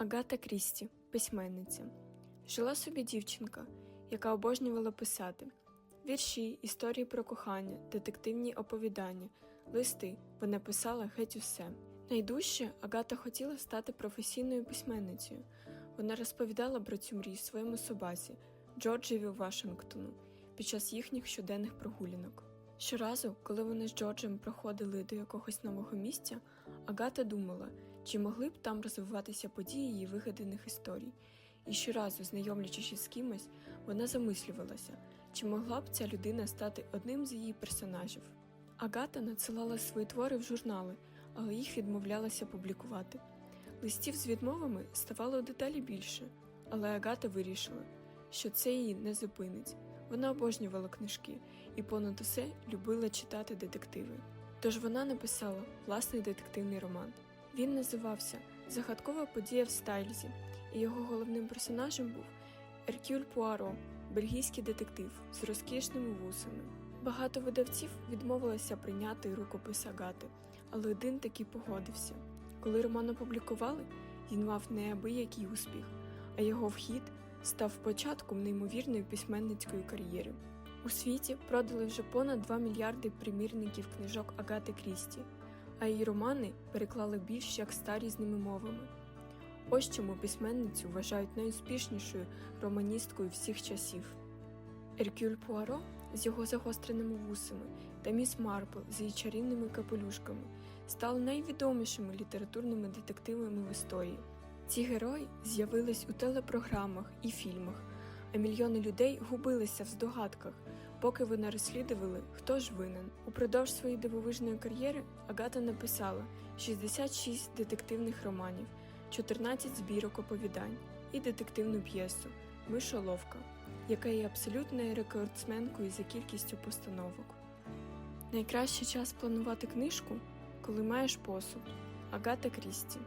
Агата Крісті, письменниця. Жила собі дівчинка, яка обожнювала писати вірші, історії про кохання, детективні оповідання, листи. Вона писала геть усе. Найдужче Агата хотіла стати професійною письменницею. Вона розповідала про цю мрію своєму собаці Джорджеві Вашингтону під час їхніх щоденних прогулянок. Щоразу, коли вони з Джорджем проходили до якогось нового місця, Агата думала, чи могли б там розвиватися події її вигаданих історій. І щоразу, знайомлячись з кимось, вона замислювалася, чи могла б ця людина стати одним з її персонажів. Агата надсилала свої твори в журнали, але їх відмовлялася публікувати. Листів з відмовами ставало дедалі більше, але Агата вирішила, що це її не зупинить. Вона обожнювала книжки і понад усе любила читати детективи. Тож вона написала власний детективний роман. Він називався Загадкова подія в Стайлзі, і його головним персонажем був Еркюль Пуаро, бельгійський детектив з розкішними вусами. Багато видавців відмовилися прийняти рукопис Агати, але один таки погодився. Коли роман опублікували, він мав неабиякий успіх, а його вхід став початком неймовірної письменницької кар'єри. У світі продали вже понад 2 мільярди примірників книжок Агати Крісті, а її романи переклали більш як ста різними мовами. Ось чому письменницю вважають найуспішнішою романісткою всіх часів. Еркюль Пуаро з його загостреними вусами та міс Марпл з її чарівними капелюшками стали найвідомішими літературними детективами в історії. Ці герої з'явились у телепрограмах і фільмах, а мільйони людей губилися в здогадках, поки вони розслідували, хто ж винен. Упродовж своєї дивовижної кар'єри Агата написала 66 детективних романів, 14 збірок оповідань і детективну п'єсу Мишоловка, яка є абсолютною рекордсменкою за кількістю постановок. Найкращий час планувати книжку, коли маєш посуд. Агата Крісті